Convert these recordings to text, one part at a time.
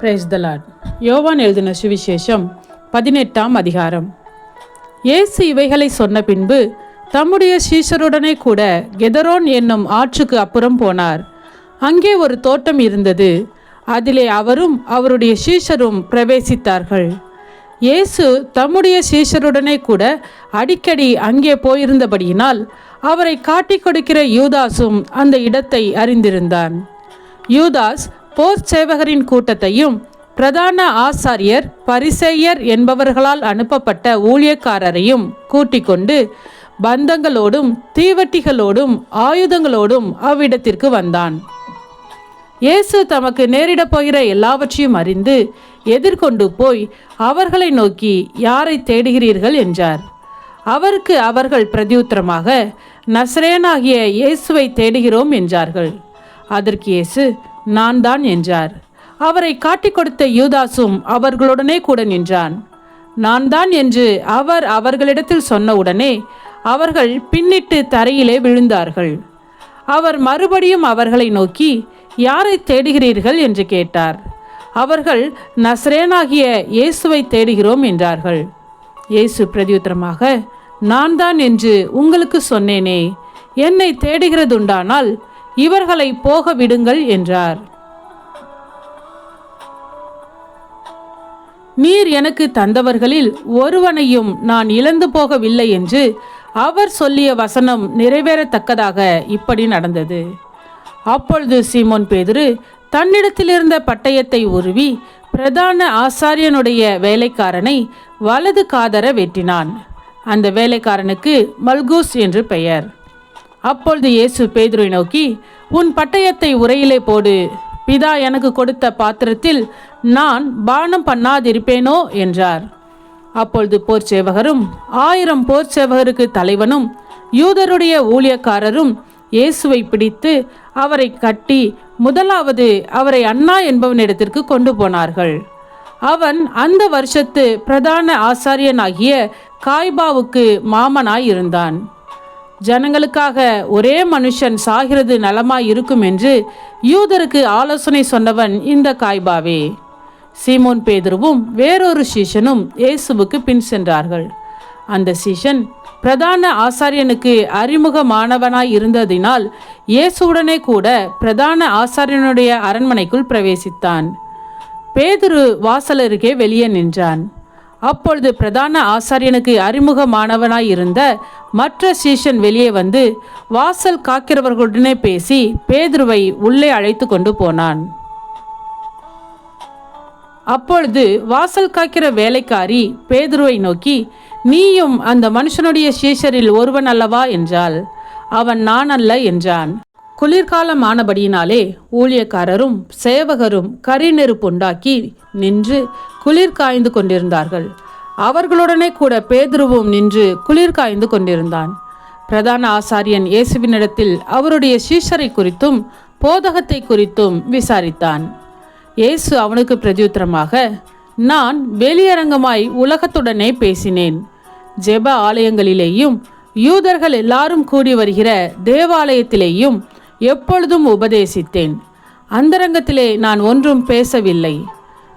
Praise the Lord யோவான் எழுதின சுவிசேஷம் பதினெட்டாம் அதிகாரம். இயேசு இவைகளை சொன்ன பின்பு தம்முடைய சீஷருடனே கூட கெதரோன் என்னும் ஆற்றுக்கு அப்புறம் போனார். அங்கே ஒரு தோட்டம் இருந்தது. அதிலே அவரும் அவருடைய சீஷரும் பிரவேசித்தார்கள். இயேசு தம்முடைய சீஷருடனே கூட அடிக்கடி அங்கே போயிருந்தபடியினால் அவரை காட்டிக் கொடுக்கிற யூதாஸும் அந்த இடத்தை அறிந்திருந்தான். யூதாஸ் போர் சேவகரின் கூட்டத்தையும் பிரதான ஆசாரியர் பரிசேயர் என்பவர்களால் அனுப்பப்பட்ட ஊழியக்காரரையும் கூட்டிக் கொண்டு பந்தங்களோடும் தீவட்டிகளோடும் ஆயுதங்களோடும் அவ்விடத்திற்கு வந்தான். இயேசு தமக்கு நேரிடப் போகிற எல்லாவற்றையும் அறிந்து எதிர்கொண்டு போய் அவர்களை நோக்கி யாரை தேடுகிறீர்கள்? என்றார். அவருக்கு அவர்கள் பிரதியுத்தரமாக நசரேனாகிய இயேசுவை தேடுகிறோம் என்றார்கள். அதற்கு இயேசு நான் தான் என்றார். அவரை காட்டிக் கொடுத்த யூதாசும் அவர்களுடனே கூட நின்றான். நான் தான் என்று அவர் அவர்களிடத்தில் சொன்னவுடனே அவர்கள் பின்னிட்டு தரையிலே விழுந்தார்கள். அவர் மறுபடியும் அவர்களை நோக்கி யாரை தேடுகிறீர்கள்? என்று கேட்டார். அவர்கள் நஸ்ரேனாகிய இயேசுவை தேடுகிறோம் என்றார்கள். இயேசு பிரதியுத்தரமாக நான் தான் என்று உங்களுக்கு சொன்னேனே என்னை தேடுகிறதுண்டானால் இவர்களை போக விடுங்கள் என்றார். நீர் எனக்கு தந்தவர்களில் ஒருவனையும் நான் இழந்து போகவில்லை என்று அவர் சொல்லிய வசனம் நிறைவேறத்தக்கதாக இப்படி நடந்தது. அப்பொழுது சீமோன் பேதுரு தன்னிடத்திலிருந்த பட்டயத்தை உருவி பிரதான ஆசாரியனுடைய வேலைக்காரனை வலது காதர வெட்டினான். அந்த வேலைக்காரனுக்கு மல்கூஸ் என்று பெயர். அப்பொழுது இயேசு பேதுருவை நோக்கி உன் பட்டயத்தை உரையிலே போடு. பிதா எனக்கு கொடுத்த பாத்திரத்தில் நான் பானம் பண்ணாதிருப்பேனோ? என்றார். அப்பொழுது போர் சேவகரும் ஆயிரம் போர் சேவகருக்கு தலைவனும் யூதருடைய ஊழியக்காரரும் இயேசுவை பிடித்து அவரை கட்டி முதலாவது அவரை அண்ணா என்பவனிடத்திற்கு கொண்டு போனார்கள். அவன் அந்த வருஷத்து பிரதான ஆசாரியனாகிய காய்பாவுக்கு மாமனாய் இருந்தான். ஜனங்களுக்காக ஒரே மனுஷன் சாகிறது நலமாய் இருக்கும் என்று யூதருக்கு ஆலோசனை சொன்னவன் இந்த காய்பாவே. சீமோன் பேதுருவும் வேறொரு சீஷனும் இயேசுவுக்கு பின் சென்றார்கள். அந்த சீஷன் பிரதான ஆசாரியனுக்கு அறிமுகமானவனாய் இருந்ததினால் இயேசுவுடனே கூட பிரதான ஆசாரியனுடைய அரண்மனைக்குள் பிரவேசித்தான். பேதுரு வாசலருகே வெளியே நின்றான். அப்பொழுது பிரதான ஆசாரியனுக்கு அறிமுகமானவனாய் இருந்த மற்ற சீஷன் வெளியே வந்து வாசல் காக்கிறவர்களுடனே பேசி பேதுருவை உள்ளே அழைத்து கொண்டு போனான். அப்பொழுது வாசல் காக்கிற வேலைக்காரி பேதுருவை நோக்கி நீயும் அந்த மனுஷனுடைய சீஷரில் ஒருவன் அல்லவா? என்றாள். அவன் நான் அல்ல என்றான். குளிர்காலம் ஆனபடியினாலே ஊழியக்காரரும் சேவகரும் கரிநெருப்புண்டாக்கி நின்று குளிர் காய்ந்து கொண்டிருந்தார்கள். அவர்களுடனே கூட பேதுருவும் நின்று குளிர் காய்ந்து கொண்டிருந்தான். பிரதான ஆசாரியன் இயேசுவினிடத்தில் அவருடைய சீஷரை குறித்தும் போதகத்தை குறித்தும் விசாரித்தான். இயேசு அவனுக்கு பிரதியுத்தரமாக நான் வெளியரங்கமாய் உலகத்துடனே பேசினேன். ஜெப ஆலயங்களிலேயும் யூதர்கள் எல்லாரும் கூடி வருகிற தேவாலயத்திலேயும் எப்பொழுதும் உபதேசித்தேன். அந்தரங்கத்திலே நான் ஒன்றும் பேசவில்லை.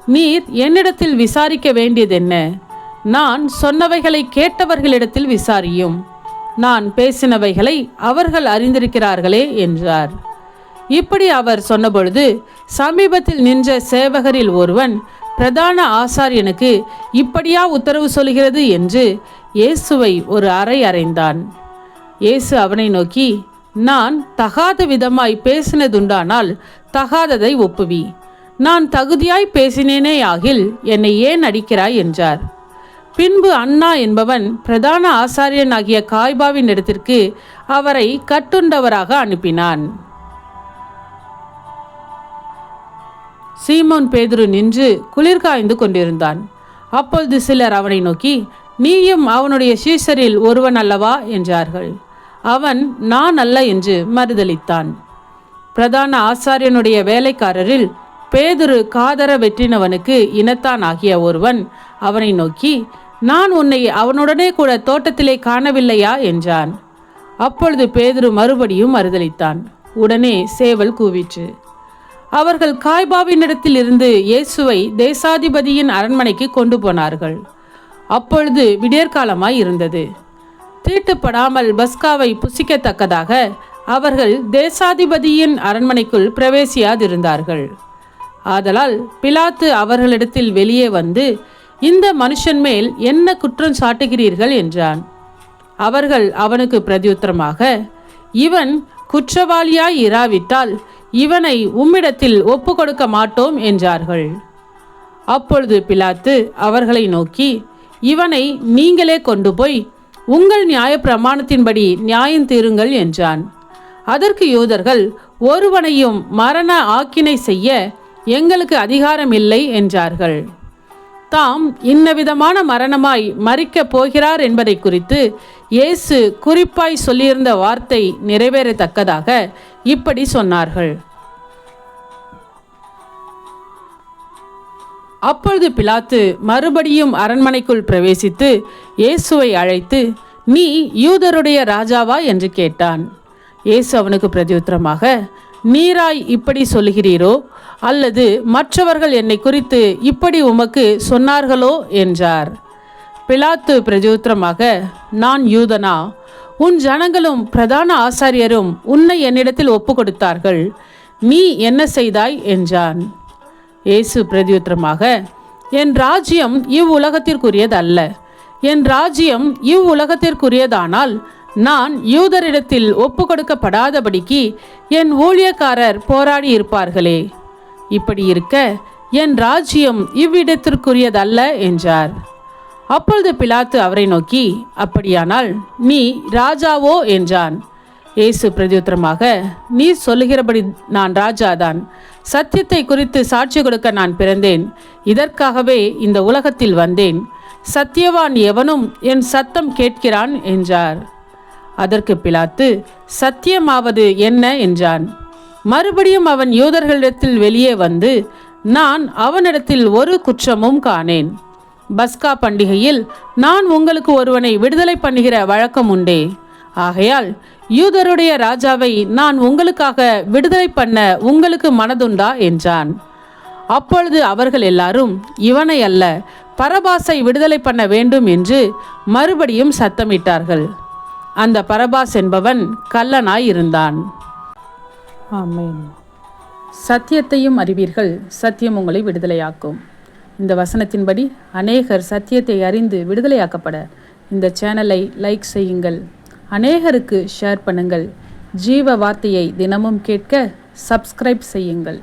நீர் என்னிடத்தில் விசாரிக்க வேண்டியதென்ன? நான் சொன்னவைகளை கேட்டவர்களிடத்தில் விசாரியும். நான் பேசினவைகளை அவர்கள் அறிந்திருக்கிறார்களே என்றார். இப்படி அவர் சொன்னபொழுது சமீபத்தில் நின்ற சேவகரில் ஒருவன் பிரதான ஆசாரியனுக்கு இப்படியா உத்தரவு சொல்கிறது என்று இயேசுவை ஒரு அறை அறைந்தான். இயேசு அவனை நோக்கி நான் தகாத விதமாய் பேசினதுண்டானால் தகாததை ஒப்புவி. நான் தகுதியாய் பேசினேனே ஆகில் என்னை ஏன் அடிக்கிறாய் என்றார். பின்பு அண்ணா என்பவன் பிரதான ஆசாரியனாகிய காய்பாவின் இடத்திற்கு அவரை கட்டுண்டவராக அனுப்பினான். சீமோன் பேதுரு நின்று குளிர்காய்ந்து கொண்டிருந்தான். அப்பொழுது சிலர் அவனை நோக்கி நீயும் அவனுடைய சீசரில் ஒருவன் அல்லவா? என்றார்கள். அவன் நான் அல்ல என்று மறுதளித்தான் பிரதான ஆசாரியனுடைய வேலைக்காரரில் பேதுரு காதர வெற்றினவனுக்கு இனத்தான் ஆகிய ஒருவன். அவனை நோக்கி நான் உன்னை அவனுடனே கூட தோட்டத்திலே காணவில்லையா? என்றான். அப்பொழுது பேதுரு மறுபடியும் மறுதளித்தான் உடனே சேவல் கூவிற்று அவர்கள் காய்பாவினிடத்தில் இருந்து இயேசுவை தேசாதிபதியின் அரண்மனைக்கு கொண்டு போனார்கள். அப்பொழுது விடியற்காலமாய் இருந்தது. தீட்டுப்படாமல் பஸ்காவை புசிக்கத்தக்கதாக அவர்கள் தேசாதிபதியின் அரண்மனைக்குள் பிரவேசியாதிருந்தார்கள். ஆதலால் பிலாத்து அவர்களிடத்தில் வெளியே வந்து இந்த மனுஷன் மேல் என்ன குற்றம் சாட்டுகிறீர்கள்? என்றான். அவர்கள் அவனுக்கு பிரதியுத்தரமாக இவன் குற்றவாளியாய் இராவிட்டால் இவனை உம்மிடத்தில் ஒப்பு கொடுக்க மாட்டோம் என்றார்கள். அப்பொழுது பிலாத்து அவர்களை நோக்கி இவனை நீங்களே கொண்டு போய் உங்கள் நியாய பிரமாணத்தின்படி நியாயம் தீருங்கள் என்றான். அதற்கு யூதர்கள் ஒருவனையும் மரண ஆக்கினை செய்ய எங்களுக்கு அதிகாரம் இல்லை என்றார்கள். தாம் இன்னவிதமான மரணமாய் மறிக்கப் போகிறார் என்பதை குறித்து இயேசு குறிப்பாய் சொல்லியிருந்த வார்த்தை நிறைவேறத்தக்கதாக இப்படி சொன்னார்கள். அப்பொழுது பிலாத்து மறுபடியும் அரண்மனைக்குள் பிரவேசித்து இயேசுவை அழைத்து நீ யூதருடைய ராஜாவா? என்று கேட்டான். இயேசு அவனுக்கு பிரதியுத்தரமாக நீராய் இப்படி சொல்லுகிறீரோ? அல்லது மற்றவர்கள் என்னை குறித்து இப்படி உமக்கு சொன்னார்களோ? என்றார். பிலாத்து பிரதியுத்தரமாக நான் யூதனா? உன் ஜனங்களும் பிரதான ஆசாரியரும் உன்னை என்னிடத்தில் ஒப்பு கொடுத்தார்கள் நீ என்ன செய்தாய்? என்றான். இயேசு பிரதியுத்தரமாக என் ராஜ்யம் இவ்வுலகத்திற்குரியதல்ல. என் ராஜ்யம் இவ்வுலகத்திற்குரியதானால் நான் யூதரிடத்தில் ஒப்பு கொடுக்கப்படாதபடிக்கு என் ஊழியக்காரர் போராடி இருப்பார்களே இப்படி இருக்க என் ராஜ்யம் இவ்விடத்திற்குரியதல்ல என்றார். அப்பொழுது பிலாத்து அவரை நோக்கி அப்படியானால் நீ ராஜாவோ? என்றான். இயேசு பிரதியுத்தரமாக நீ சொல்லுகிறபடி நான் ராஜாதான். சத்தியத்தை குறித்து சாட்சி கொடுக்க நான் பிறந்தேன். இதற்காகவே இந்த உலகத்தில் வந்தேன். சத்தியவான் எவனும் என் சத்தம் கேட்கிறான்? என்றார். அதற்கு பிலாத்து சத்தியமாவது என்ன? என்றான். மறுபடியும் அவன் யூதர்களிடத்தில் வெளியே வந்து நான் அவனிடத்தில் ஒரு குற்றமும் காணேன். பஸ்கா பண்டிகையில் நான் உங்களுக்கு ஒருவனை விடுதலை பண்ணுகிற வழக்கம் உண்டே. ஆகையால் யூதருடைய ராஜாவை நான் உங்களுக்காக விடுதலை பண்ண உங்களுக்கு மனதுண்டா என்றான். அப்பொழுது அவர்கள் எல்லாரும் இவனை அல்ல பரபாசை விடுதலை பண்ண வேண்டும் என்று மறுபடியும் சத்தமிட்டார்கள். அந்த பரபாஸ் என்பவன் கல்லனாய் இருந்தான். ஆமேன். சத்தியத்தையும் அறிவீர்கள் சத்தியம் உங்களை விடுதலையாக்கும். இந்த வசனத்தின்படி அநேகர் சத்தியத்தை அறிந்து விடுதலையாக்கப்பட. இந்த சேனலை லைக் செய்யுங்கள். அநேகருக்கு ஷேர் பண்ணுங்கள். ஜீவ வார்த்தையை தினமும் கேட்க சப்ஸ்கிரைப் செய்யுங்கள்.